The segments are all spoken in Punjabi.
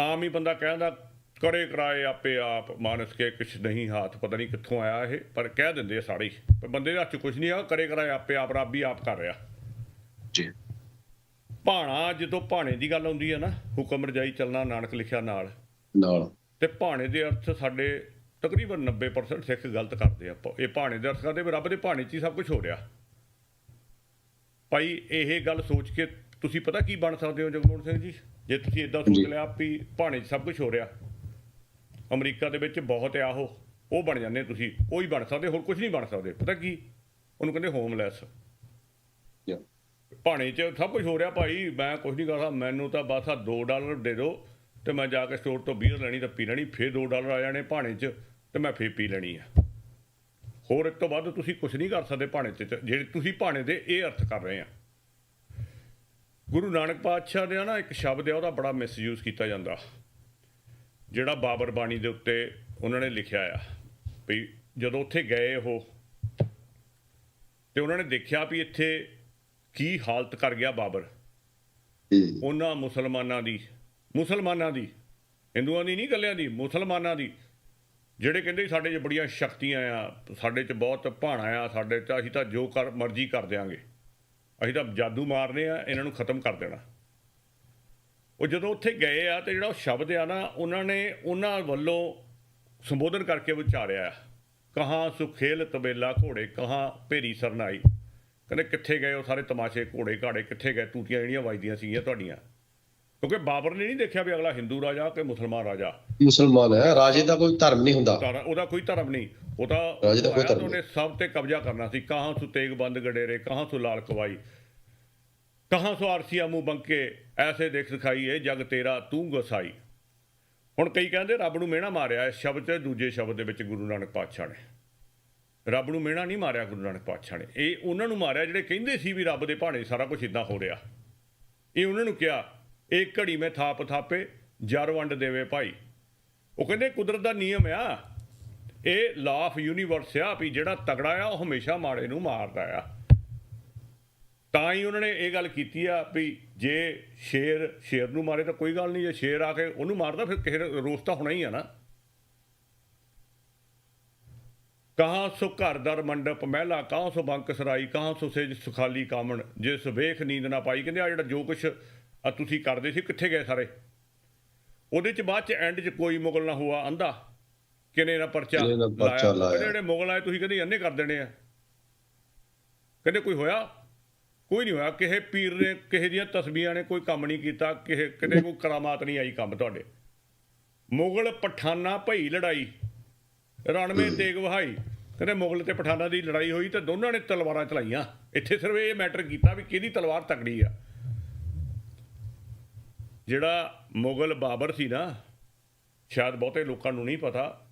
ਆਮ ਹੀ ਬੰਦਾ ਕਹਿੰਦਾ ਕਰੇ ਕਰਾਏ ਆਪੇ ਆਪ ਮਾਨਸ ਕੇ ਕੁਛ ਨਹੀਂ ਹੱਥ ਪਤਾ ਨਹੀਂ ਕਿੱਥੋਂ ਆਇਆ ਇਹ ਪਰ ਕਹਿ ਦਿੰਦੇ ਆ ਸਾਰੇ ਹੀ। ਪਰ ਬੰਦੇ ਦੇ ਹੱਥ 'ਚ ਕੁਛ ਨਹੀਂ ਆ ਕਰੇ ਕਰਾਏ ਆਪੇ ਆਪ ਰੱਬ ਹੀ ਆਪ ਕਰ ਰਿਹਾ। ਜੀ। ਭਾਣਾ ਜਦੋਂ ਭਾਣੇ ਦੀ ਗੱਲ ਆਉਂਦੀ ਹੈ ਨਾ ਹੁਕਮ ਰਜਾਈ ਚੱਲਣਾ ਨਾਨਕ ਲਿਖਿਆ ਨਾਲ। ਨਾਲ। ਤੇ ਭਾਣੇ ਦੇ ਅਰਥ ਸਾਡੇ ਤਕਰੀਬਨ 90% ਸਿੱਖ ਗਲਤ ਕਰਦੇ ਆ। ਇਹ ਭਾਣੇ ਦੇ ਅਰਥ ਕਰਦੇ ਵੀ ਰੱਬ ਦੇ ਭਾਣੇ 'ਚ ਹੀ ਸਭ ਕੁਝ ਹੋ ਰਿਹਾ। ਭਾਈ ਇਹ ਗੱਲ ਸੋਚ ਕੇ ਤੁਸੀਂ ਪਤਾ ਕੀ ਬਣ ਸਕਦੇ ਹੋ ਜਗਮੋਹਨ ਸਿੰਘ ਜੀ? ਜੇ ਤੁਸੀਂ ਇਦਾਂ ਸੋਚ। ਲਿਆ ਵੀ ਭਾਣੇ 'ਚ ਸਭ ਕੁਝ ਹੋ ਰਿਹਾ ਅਮਰੀਕਾ ਦੇ ਵਿੱਚ ਬਹੁਤ ਆ ਉਹ ਉਹ ਬਣ ਜਾਂਦੇ ਤੁਸੀਂ ਉਹ ਹੀ ਬਣ ਸਕਦੇ ਹੋਰ ਕੁਝ ਨਹੀਂ ਬਣ ਸਕਦੇ। ਪਤਾ ਕੀ? ਉਹਨੂੰ ਕਹਿੰਦੇ ਹੋਮਲੈਸ. ਭਾਣੇ 'ਚ ਸਭ ਕੁਝ ਹੋ ਰਿਹਾ ਭਾਈ ਮੈਂ ਕੁਝ ਨਹੀਂ ਕਰਦਾ ਮੈਨੂੰ ਤਾਂ ਬਸ ਆ 2 ਡਾਲਰ ਦੇ ਦਿਓ ਤੇ ਮੈਂ ਜਾ ਕੇ ਸਟੋਰ ਤੋਂ ਬੀਅਰ ਲੈਣੀ ਤਾਂ ਪੀ ਲੈਣੀ ਫੇਰ 2 ਡਾਲਰ ਆ ਜਾਣੇ ਭਾਣੇ 'ਚ ਤੇ ਮੈਂ ਫੇਰ ਪੀ ਲੈਣੀ ਆ। ਹੋਰ ਇਸ ਤੋਂ ਵੱਧ ਤੁਸੀਂ ਕੁਝ ਨਹੀਂ ਕਰ ਸਕਦੇ ਭਾਣੇ 'ਚ ਜਿਹੜੇ ਤੁਸੀਂ ਭਾਣੇ ਦੇ ਇਹ ਅਰਥ ਕਰ ਰਹੇ ਆ। ਗੁਰੂ ਨਾਨਕ ਪਾਤਸ਼ਾਹ ਦੇ ਨਾ ਇੱਕ ਸ਼ਬਦ ਹੈ ਉਹਦਾ ਬੜਾ ਮਿਸਯੂਜ਼ ਕੀਤਾ ਜਾਂਦਾ। ਜਿਹੜਾ ਬਾਬਰ ਬਾਣੀ ਦੇ ਉੱਤੇ ਉਹਨਾਂ ਨੇ ਲਿਖਿਆ ਆ ਵੀ ਜਦੋਂ ਉੱਥੇ ਗਏ ਉਹ ਤੇ ਉਹਨਾਂ ਨੇ ਦੇਖਿਆ ਵੀ ਇੱਥੇ ਕੀ ਹਾਲਤ ਕਰ ਗਿਆ ਬਾਬਰ। ਉਹਨਾਂ ਮੁਸਲਮਾਨਾਂ ਦੀ ਮੁਸਲਮਾਨਾਂ ਦੀ ਹਿੰਦੂਆਂ ਦੀ ਨਹੀਂ ਗੱਲਿਆਂ ਦੀ ਮੁਸਲਮਾਨਾਂ ਦੀ ਜਿਹੜੇ ਕਹਿੰਦੇ ਸਾਡੇ 'ਚ ਬੜੀਆਂ ਸ਼ਕਤੀਆਂ ਆ ਸਾਡੇ 'ਚ ਬਹੁਤ ਭਾਣਾ ਆ ਸਾਡੇ 'ਚ ਅਸੀਂ ਤਾਂ ਜੋ ਕਰ ਮਰਜ਼ੀ ਕਰ ਦਿਆਂਗੇ। ਅਸੀਂ ਤਾਂ ਜਾਦੂ ਮਾਰਨੇ ਆ, ਇਹਨਾਂ ਨੂੰ ਖਤਮ ਕਰ ਦੇਣਾ। ਉਹ ਜਦੋਂ ਉੱਥੇ ਗਏ ਆ ਤੇ ਜਿਹੜਾ ਉਹ ਸ਼ਬਦ ਆ ਨਾ, ਉਹਨਾਂ ਨੇ ਉਹਨਾਂ ਵੱਲੋਂ ਸੰਬੋਧਨ ਕਰਕੇ ਵਿਚਾਰਿਆ ਆ। ਕਹਾਂ ਸੁਖੇਲ ਤਬੇਲਾ ਘੋੜੇ, ਕਹਾਂ ਭੇਰੀ ਸਰਨਾਈ। ਕਹਿੰਦੇ, ਕਿੱਥੇ ਗਏ ਉਹ ਸਾਰੇ ਤਮਾਸ਼ੇ ਘੋੜੇ ਘਾੜੇ ਕਿੱਥੇ ਗਏ? ਤੂਤੀਆਂ ਜਿਹੜੀਆਂ ਵੱਜਦੀਆਂ ਸੀਗੀਆਂ ਤੁਹਾਡੀਆਂ। ਕਿਉਂਕਿ ਬਾਬਰ ਨੇ ਨਹੀਂ ਦੇਖਿਆ ਵੀ ਅਗਲਾ ਹਿੰਦੂ ਰਾਜਾ ਕਿ ਮੁਸਲਮਾਨ ਰਾਜਾ। ਮੁਸਲਮਾਨ ਹੈ ਰਾਜੇ ਦਾ ਕੋਈ ਧਰਮ ਨਹੀਂ ਹੁੰਦਾ। ਧਰ- ਉਹਦਾ ਕੋਈ ਧਰਮ ਨਹੀਂ। ਉਹ ਤਾਂ ਰਾਜੇ ਦਾ ਕੋਈ ਆਇਆ ਤਾਂ ਧਰਮ ਉਹਨੇ ਸਭ ਤੇ ਕਬਜ਼ਾ ਕਰਨਾ ਸੀ। ਕਹਾਂ ਸੁ ਤੇਗ ਬੰਦ ਗਡੇਰੇ ਕਹਾਂ ਸੁ ਲਾਲ ਕਵਾਈ ਕਹਾਂ ਸੁ ਆਰਸੀਆ ਮੂੰਹ ਬੰਕੇ ਐਸੇ ਦੇਖ ਦਿਖਾਈਏ ਜਗ ਤੇਰਾ ਤੂੰ ਗਸਾਈ। ਹੁਣ ਕਈ ਕਹਿੰਦੇ ਰੱਬ ਨੂੰ ਮਿਹਣਾ ਮਾਰਿਆ ਇਸ ਸ਼ਬਦ ਤੇ ਦੂਜੇ ਸ਼ਬਦ ਦੇ ਵਿੱਚ ਗੁਰੂ ਨਾਨਕ ਪਾਤਸ਼ਾਹ ਨੇ। ਰੱਬ ਨੂੰ ਮਿਹਣਾ ਨਹੀਂ ਮਾਰਿਆ ਗੁਰੂ ਨਾਨਕ ਪਾਤਸ਼ਾਹ ਨੇ। ਇਹ ਉਹਨਾਂ ਨੂੰ ਮਾਰਿਆ ਜਿਹੜੇ ਕਹਿੰਦੇ ਸੀ ਵੀ ਰੱਬ ਦੇ ਭਾਣੇ ਸਾਰਾ ਕੁਝ ਇਦਾਂ ਹੋ ਰਿਹਾ। ਇਹ ਉਹਨਾਂ ਨੂੰ ਕਿਹਾ ਇਹ ਘੜੀ ਮੈਂ ਥਾਪ ਥਾਪੇ ਜਰ ਵੰਡ ਦੇਵੇ ਭਾਈ। ਉਹ ਕਹਿੰਦੇ, ਕੁਦਰਤ ਦਾ ਨਿਯਮ ਆ। ਇਹ ਲਾ ਆਫ ਯੂਨੀਵਰਸ ਆ ਵੀ ਜਿਹੜਾ ਤਗੜਾ ਆ, ਉਹ ਹਮੇਸ਼ਾ ਮਾੜੇ ਨੂੰ ਮਾਰਦਾ ਆ। ਤਾਂ ਹੀ ਉਹਨਾਂ ਨੇ ਇਹ ਗੱਲ ਕੀਤੀ ਆ ਵੀ ਜੇ ਸ਼ੇਰ ਸ਼ੇਰ ਨੂੰ ਮਾਰੇ ਤਾਂ ਕੋਈ ਗੱਲ ਨਹੀਂ, ਜੇ ਸ਼ੇਰ ਆ ਕੇ ਉਹਨੂੰ ਮਾਰਦਾ ਫਿਰ ਕਿਸੇ ਰੋਸ ਤਾਂ ਹੋਣਾ ਹੀ ਆ ਨਾ। ਕਹਾਂ ਸੋ ਘਰ ਦਰ ਮੰਡਪ ਮਹਿਲਾ, ਕਹਾਂ ਸੋ ਬੰਕ ਸਰਾਈ, ਕਹਾਂ ਸੋ ਸੇਜ ਸੁਖਾਲੀ ਕਾਮਣ, ਜਿਸ ਵੇਖ ਨੀਂਦ ਨਾ ਪਾਈ। ਕਹਿੰਦੇ ਆ ਜਿਹੜਾ ਜੋ ਕੁਛ ਆ ਤੁਸੀਂ ਕਰਦੇ ਸੀ ਕਿੱਥੇ ਗਏ ਸਾਰੇ? ਉਹਦੇ ਚ ਬਾਅਦ ਚ ਐਂਡ ਚ ਕੋਈ ਮੁਗਲ ਨਾ ਹੁਆ ਅੰਧਾ ਕਿਨੇ ਨਾ ਪਰਚਾ ਲਾਇਆ। ਜਿਹੜੇ ਮੁਗਲ ਆਏ ਤੁਸੀਂ ਕਹਿੰਦੇ ਅੰਨੇ ਕਰ ਦੇਣੇ ਆ। ਕਹਿੰਦੇ ਕੋਈ ਹੋਇਆ? ਕੋਈ ਨਹੀਂ ਹੋਇਆ। ਕਿਸੇ ਪੀਰ ਨੇ ਕਿਸੇ ਦੀਆਂ ਤਸਬੀਹਾਂ ਨੇ ਕੋਈ ਕੰਮ ਨਹੀਂ ਕੀਤਾ ਕਿਸੇ ਕਿਤੇ ਕੋਈ ਕਰਾਮਾਤ ਨਹੀਂ ਆਈ ਕੰਮ ਤੁਹਾਡੇ। ਮੁਗਲ ਪਠਾਨਾ ਭਈ ਲੜਾਈ ਰਣਵੇਂ ਤੇਗ ਵਹਾਈ ਕਹਿੰਦੇ ਮੁਗਲ ਤੇ ਪਠਾਨਾ ਦੀ ਲੜਾਈ ਹੋਈ ਤੇ ਦੋਨਾਂ ਨੇ ਤਲਵਾਰਾਂ ਚਲਾਈਆਂ। ਇੱਥੇ ਸਿਰਫ ਇਹ ਮੈਟਰ ਕੀਤਾ ਵੀ ਕਿਹਦੀ ਤਲਵਾਰ ਤਕੜੀ ਆ। ਜਿਹੜਾ ਮੁਗਲ ਬਾਬਰ ਸੀ ਨਾ, ਸ਼ਾਇਦ ਬਹੁਤੇ ਲੋਕਾਂ ਨੂੰ ਨਹੀਂ ਪਤਾ,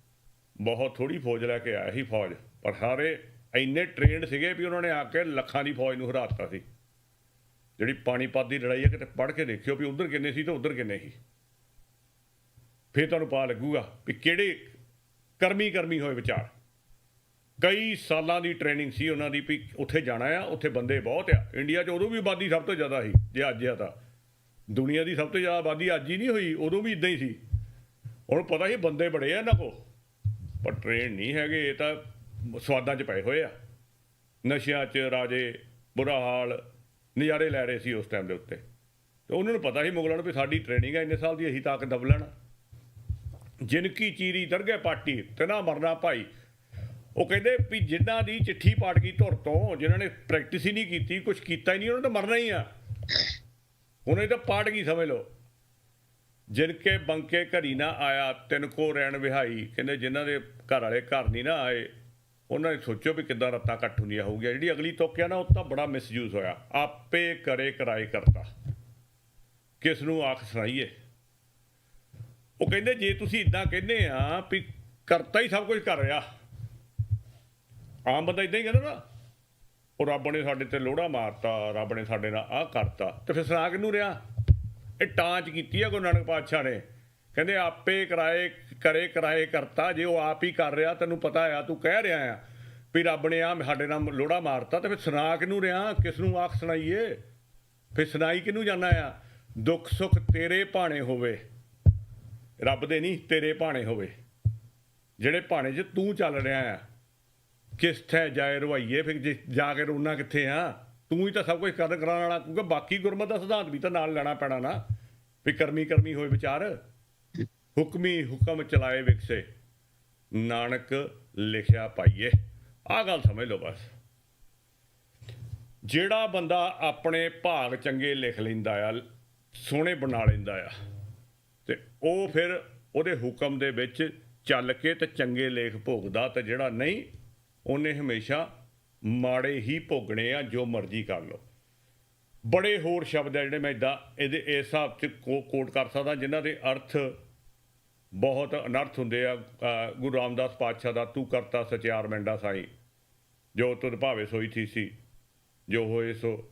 ਬਹੁਤ ਥੋੜੀ ਫੌਜ ਲੈ ਕੇ ਆਇਆ ਸੀ ਫੌਜ, ਪਰ ਸਾਰੇ ਇੰਨੇ ਟ੍ਰੇਨਡ ਸੀਗੇ ਵੀ ਉਹਨਾਂ ਨੇ ਆ ਕੇ ਲੱਖਾਂ ਦੀ ਫੌਜ ਨੂੰ ਹਰਾ ਦਿੱਤਾ ਸੀ। ਜਿਹੜੀ ਪਾਣੀਪਤ ਦੀ ਲੜਾਈ ਹੈ, ਕਿਤੇ ਪੜ੍ਹ ਕੇ ਦੇਖਿਓ ਵੀ ਉਧਰ ਕਿੰਨੇ ਸੀ ਤੇ ਉਧਰ ਕਿੰਨੇ ਸੀ। ਫਿਰ ਤੁਹਾਨੂੰ ਪਤਾ ਲੱਗੂਗਾ ਵੀ ਕਿਹੜੇ ਕਰਮੀ ਕਰਮੀ ਹੋਏ ਵਿਚਾਰ। ਕਈ ਸਾਲਾਂ ਦੀ ਟ੍ਰੇਨਿੰਗ ਸੀ ਉਹਨਾਂ ਦੀ ਵੀ ਉੱਥੇ ਜਾਣਾ ਆ, ਉੱਥੇ ਬੰਦੇ ਬਹੁਤ ਆ। ਇੰਡੀਆ 'ਚ ਉਦੋਂ ਵੀ ਆਬਾਦੀ ਸਭ ਤੋਂ ਜ਼ਿਆਦਾ ਸੀ, ਜੇ ਅੱਜ ਆ ਤਾਂ। ਦੁਨੀਆ ਦੀ ਸਭ ਤੋਂ ਜ਼ਿਆਦਾ ਆਬਾਦੀ ਅੱਜ ਹੀ ਨਹੀਂ ਹੋਈ, ਉਦੋਂ ਵੀ ਇਦਾਂ ਹੀ ਸੀ। ਹੁਣ ਪਤਾ ਹੀ ਬੰਦੇ ਬੜੇ ਆ ਇਹਨਾਂ ਕੋ ਪਰ ਟ੍ਰੇਨ ਨਹੀਂ ਹੈਗੇ, ਇਹ ਤਾਂ ਸਵਾਦਾਂ 'ਚ ਪਏ ਹੋਏ ਆ। ਨਸ਼ਿਆਂ 'ਚ ਰਾਜੇ, ਬੁਰਾ ਹਾਲ, ਨਜ਼ਾਰੇ ਲੈ ਰਹੇ ਸੀ ਉਸ ਟਾਈਮ ਦੇ ਉੱਤੇ। ਤੇ ਉਹਨਾਂ ਨੂੰ ਪਤਾ ਸੀ ਮੁਗਲਾਂ ਨੂੰ ਵੀ ਸਾਡੀ ਟ੍ਰੇਨਿੰਗ ਹੈ ਇੰਨੇ ਸਾਲ ਦੀ ਅਸੀਂ ਤਾਕਤ ਦਬ ਲੈਣਾ। ਜਿਨਕੀ ਚੀਰੀ ਦਰਗੇ ਪਾਟੀ, ਤੇ ਮਰਨਾ ਭਾਈ। ਉਹ ਕਹਿੰਦੇ ਵੀ ਜਿਨ੍ਹਾਂ ਦੀ ਚਿੱਠੀ ਪਾਟ ਗਈ ਧੁਰ ਤੋਂ, ਜਿਨ੍ਹਾਂ ਨੇ ਪ੍ਰੈਕਟਿਸ ਹੀ ਨਹੀਂ ਕੀਤੀ ਕੁਝ ਕੀਤਾ ਹੀ ਨਹੀਂ, ਉਹਨਾਂ ਨੇ ਤਾਂ ਮਰਨਾ ਹੀ ਆ। ਹੁਣ ਇਹ ਤਾਂ ਪਾਟ ਗਈ, ਸਮਝ ਲਓ। ਜਿਨ ਕੇ ਬੰਕੇ ਘਰੀ ਨਾ ਆਇਆ, ਤਿੰਨ ਕੋ ਰਹਿਣ ਵਿਹਾਈ। ਕਹਿੰਦੇ ਜਿਨ੍ਹਾਂ ਦੇ ਘਰ ਵਾਲੇ ਘਰ ਨਹੀਂ ਨਾ ਆਏ, ਉਹਨਾਂ ਨੇ ਸੋਚੋ ਵੀ ਕਿੱਦਾਂ ਰੱਤਾ ਕੱਟ ਹੁੰਦੀਆਂ ਹੋਊਗੀਆਂ। ਜਿਹੜੀ ਅਗਲੀ ਤੋਕਿਆ ਨਾ, ਉਹ ਤਾਂ ਬੜਾ ਮਿਸਯੂਜ਼ ਹੋਇਆ। ਆਪੇ ਕਰੇ ਕਰਾਏ ਕਰਤਾ। ਕਿਸ ਨੂੰ ਆਖ ਸੁਣਾਈਏ? ਉਹ ਕਹਿੰਦੇ, ਜੇ ਤੁਸੀਂ ਇਦਾਂ ਕਹਿੰਦੇ ਆ ਵੀ ਕਰਤਾ ਹੀ ਸਭ ਕੁਝ ਕਰ ਰਿਹਾ ਆਮ ਬੰਦਾ ਇਦਾਂ ਹੀ ਕਹਿੰਦਾ ਨਾ। ਉਹ ਰੱਬ ਨੇ ਸਾਡੇ ਤੇ ਲੋੜਾ ਮਾਰਤਾ, ਰੱਬ ਨੇ ਸਾਡੇ ਨਾਲ ਆਹ ਕਰਤਾ। ਤੇ ਫਿਰ ਸੁਣਾ ਕਿਹਨੂੰ ਰਿਹਾ? ਇਹ ਟਾਂਚ ਕੀਤੀ ਆ ਗੁਰੂ ਨਾਨਕ ਪਾਤਸ਼ਾਹ ਨੇ। ਕਹਿੰਦੇ, ਆਪੇ ਕਰਾਏ, ਕਰੇ, ਕਰਾਏ ਕਰਤਾ, ਜੇ ਉਹ ਆਪ ਹੀ ਕਰ ਰਿਹਾ, ਤੈਨੂੰ ਪਤਾ ਆ, ਤੂੰ ਕਹਿ ਰਿਹਾ ਆ ਵੀ ਰੱਬ ਨੇ ਆ ਸਾਡੇ ਨਾਲ ਲੋੜਾ ਮਾਰਤਾ। ਤੇ ਫਿਰ ਸੁਣਾ ਕਿਹਨੂੰ ਰਿਹਾ? ਕਿਸ ਨੂੰ ਆਖ ਸੁਣਾਈਏ? ਫਿਰ ਸੁਣਾਈ ਕਿਹਨੂੰ ਜਾਣਾ ਆ? ਦੁੱਖ ਸੁੱਖ ਤੇਰੇ ਭਾਣੇ ਹੋਵੇ। ਰੱਬ ਦੇ ਨਹੀਂ, ਤੇਰੇ ਭਾਣੇ ਹੋਵੇ। ਜਿਹੜੇ ਭਾਣੇ 'ਚ ਤੂੰ ਚੱਲ ਰਿਹਾ ਆ ਕਿਸ ਥੈ ਜਾਏ ਰਵਾਈਏ, ਫਿਰ ਜੇ ਜਾ ਕੇ ਰੋਣਾ ਕਿੱਥੇ ਆ? ਤੂੰ ਹੀ ਤਾਂ ਸਭ ਕੁਝ ਕਰਨ ਕਰਾਉਣ ਵਾਲਾ, ਕਿਉਂਕਿ ਬਾਕੀ ਗੁਰਮਤ ਦਾ ਸਿਧਾਂਤ ਵੀ ਤਾਂ ਨਾਲ ਲੈਣਾ ਪੈਣਾ ਨਾ। ਵੀ ਕਰਮੀ ਕਰਮੀ ਹੋਏ ਵਿਚਾਰ। ਹੁਕਮੀ ਹੁਕਮ ਚਲਾਏ ਵਿਕਸੇ। ਨਾਨਕ ਲਿਖਿਆ ਪਾਈਏ। ਆਹ ਗੱਲ ਸਮਝ ਲਓ ਬਸ। ਜਿਹੜਾ ਬੰਦਾ ਆਪਣੇ ਭਾਗ ਚੰਗੇ ਲਿਖ ਲੈਂਦਾ ਆ, ਸੋਹਣੇ ਬਣਾ ਲੈਂਦਾ ਆ, ਤੇ ਉਹ ਫਿਰ ਉਹਦੇ ਹੁਕਮ ਦੇ ਵਿੱਚ ਚੱਲ ਕੇ ਤੇ ਚੰਗੇ ਲੇਖ ਭੋਗਦਾ ਤੇ ਜਿਹੜਾ ਨਹੀਂ ਉਹਨੇ ਹਮੇਸ਼ਾ ਮਾੜੇ ਹੀ ਭੋਗਣੇ ਆ, ਜੋ ਮਰਜ਼ੀ ਕਰ ਲਓ। ਬੜੇ ਹੋਰ ਸ਼ਬਦ ਆ ਜਿਹੜੇ ਮੈਂ ਇਦਾਂ ਇਹਦੇ, ਇਸ ਹਿਸਾਬ 'ਚ ਕੋ- ਕੋਟ ਕਰ ਸਕਦਾ, ਜਿਨ੍ਹਾਂ ਦੇ ਅਰਥ ਬਹੁਤ ਅਨਰਥ ਹੁੰਦੇ ਆ। ਗੁਰੂ ਰਾਮਦਾਸ ਪਾਤਸ਼ਾਹ ਦਾ, ਤੂੰ ਕਰਤਾ ਸਚਿਆਰ ਮੈਂਡਾ ਸਾਈ। ਜੋ ਤੁਧ ਭਾਵੇ ਸੋਈ ਥੀ ਸੀ, ਜੋ ਹੋਏ ਸੋ,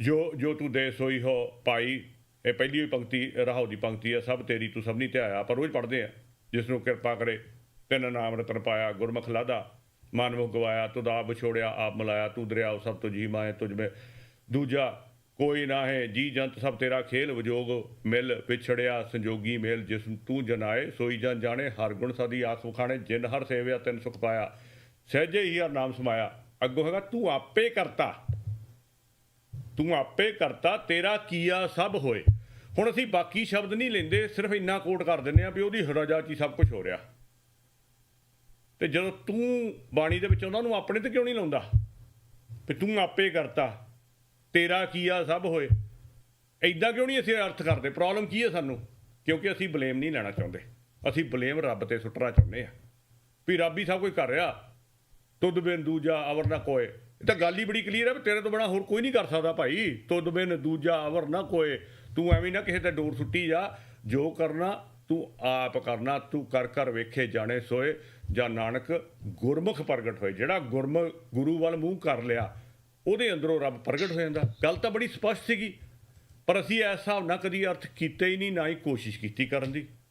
ਜੋ ਜੋ ਤੂੰ ਦੇ ਸੋਈ ਹੋ, ਪਾਈ। ਇਹ ਪਹਿਲੀ ਹੀ ਪੰਕਤੀ, ਰਾਹੋ ਦੀ ਪੰਕਤੀ ਆ, ਸਭ ਤੇਰੀ ਤੂੰ ਸਭਨੀ ਤੇ ਆਇਆ ਪਰ ਰੋਜ਼ ਪੜ੍ਹਦੇ ਆ ਜਿਸ ਨੂੰ ਕਿਰਪਾ ਕਰੇ, ਤਿੰਨ ਨਾਮ ਰਤਨ ਪਾਇਆ, ਗੁਰਮੁਖ ਲਾਦਾ। ਮਾਨਵ ਗਵਾਇਆ ਤੁਧ ਆਪ ਵਿਛੋੜਿਆ ਆਪ ਮਿਲਾਇਆ, ਤੂੰ ਦਰਿਆਓ ਸਭ ਤੁਝ ਹੀ ਮਾਏ ਤੁਝ ਮੇ ਦੂਜਾ ਕੋਈ ਨਾ ਹੈ, ਜੀ ਜੰਤ ਸਭ ਤੇਰਾ ਖੇਲ ਵਿਜੋਗ, ਮਿਲ ਵਿਛੜਿਆ ਸੰਜੋਗੀ ਮੇਲ, ਜਿਸ ਤੂੰ ਜਨਾਏ, ਸੋਈ ਜਨ ਜਾਣੇ, ਹਰ ਗੁਣ ਸਦੀ ਆਸ ਵਖਾਣੇ, ਜਿਨ ਹਰ ਸੇਵਿਆ, ਤੈਨ ਸੁਖ ਪਾਇਆ, ਸਹਿਜੇ ਹੀ ਹਰ ਨਾਮ ਸਮਾਇਆ। ਅੱਗੋਂ ਹੈਗਾ, ਤੂੰ ਆਪੇ ਕਰਤਾ। ਤੂੰ ਆਪੇ ਕਰਤਾ, ਤੇਰਾ ਕੀਆ ਸਭ ਹੋਏ। ਹੁਣ ਅਸੀਂ ਬਾਕੀ ਸ਼ਬਦ ਨਹੀਂ ਲੈਂਦੇ, ਸਿਰਫ ਇੰਨਾ ਕੋਟ ਕਰ ਦਿੰਦੇ ਆ ਵੀ ਉਹਦੀ ਰਜਾ 'ਚ ਹੀ ਸਭ ਕੁਝ ਹੋ ਰਿਹਾ। ਤੇ ਜਦੋਂ ਤੂੰ ਬਾਣੀ ਦੇ ਵਿੱਚ ਉਹਨਾਂ ਨੂੰ ਆਪਣੇ ਤੇ ਕਿਉਂ ਨਹੀਂ ਲਾਉਂਦਾ? ਵੀ ਤੂੰ ਆਪੇ ਕਰਤਾ। ਤੇਰਾ ਕੀਆ ਸਭ ਹੋਏ। ਐਦਾਂ ਕਿਉਂ ਨਹੀਂ ਅਸੀਂ ਅਰਥ ਕਰਦੇ? ਪ੍ਰੋਬਲਮ ਕੀ ਹੈ ਸਾਨੂੰ? ਕਿਉਂਕਿ ਅਸੀਂ ਬਲੇਮ ਨਹੀਂ ਲੈਣਾ ਚਾਹੁੰਦੇ। ਅਸੀਂ ਬਲੇਮ ਰੱਬ ਤੇ ਸੁੱਟਣਾ ਚਾਹੁੰਦੇ ਆ। ਵੀ ਰੱਬ ਹੀ ਸਭ ਕੁਝ ਕਰ ਰਿਹਾ। ਤੁਦ ਬਿਨ ਦੂਜਾ ਅਵਰ ਨਾ ਕੋਏ। ਇਹ ਤਾਂ ਗੱਲ ਹੀ ਬੜੀ ਕਲੀਅਰ ਹੈ ਵੀ ਤੇਰੇ ਤੋਂ ਬਿਨਾ ਹੋਰ ਕੋਈ ਨਹੀਂ ਕਰ ਸਕਦਾ ਭਾਈ। ਤੁਦ ਬਿਨ ਦੂਜਾ ਅਵਰ ਨਾ ਕੋਏ। ਤੂੰ ਐਵੇਂ ਨਾ ਕਿਸੇ ਤੇ ਡੋਰ ਸੁੱਟੀ ਜਾ। ਜੋ ਕਰਨਾ ਤੂੰ ਆਪ ਕਰਨਾ, ਤੂੰ ਕਰ ਕਰ ਵੇਖੇ ਜਾਣੇ ਸੋਏ, ਜਾਂ ਨਾਨਕ ਗੁਰਮੁਖ ਪ੍ਰਗਟ ਹੋਏ। ਜਿਹੜਾ ਗੁਰਮੁਖ ਗੁਰੂ ਵੱਲ ਮੂੰਹ ਕਰ ਲਿਆ, ਉਹਦੇ ਅੰਦਰੋਂ ਰੱਬ ਪ੍ਰਗਟ ਹੋ ਜਾਂਦਾ। ਗੱਲ ਤਾਂ ਬੜੀ ਸਪਸ਼ਟ ਸੀਗੀ। ਪਰ ਅਸੀਂ ਇਸ ਹਿਸਾਬ ਨਾਲ ਕਦੀ ਅਰਥ ਕੀਤੇ ਹੀ ਨਹੀਂ, ਨਾ ਹੀ ਕੋਸ਼ਿਸ਼ ਕੀਤੀ ਕਰਨ ਦੀ।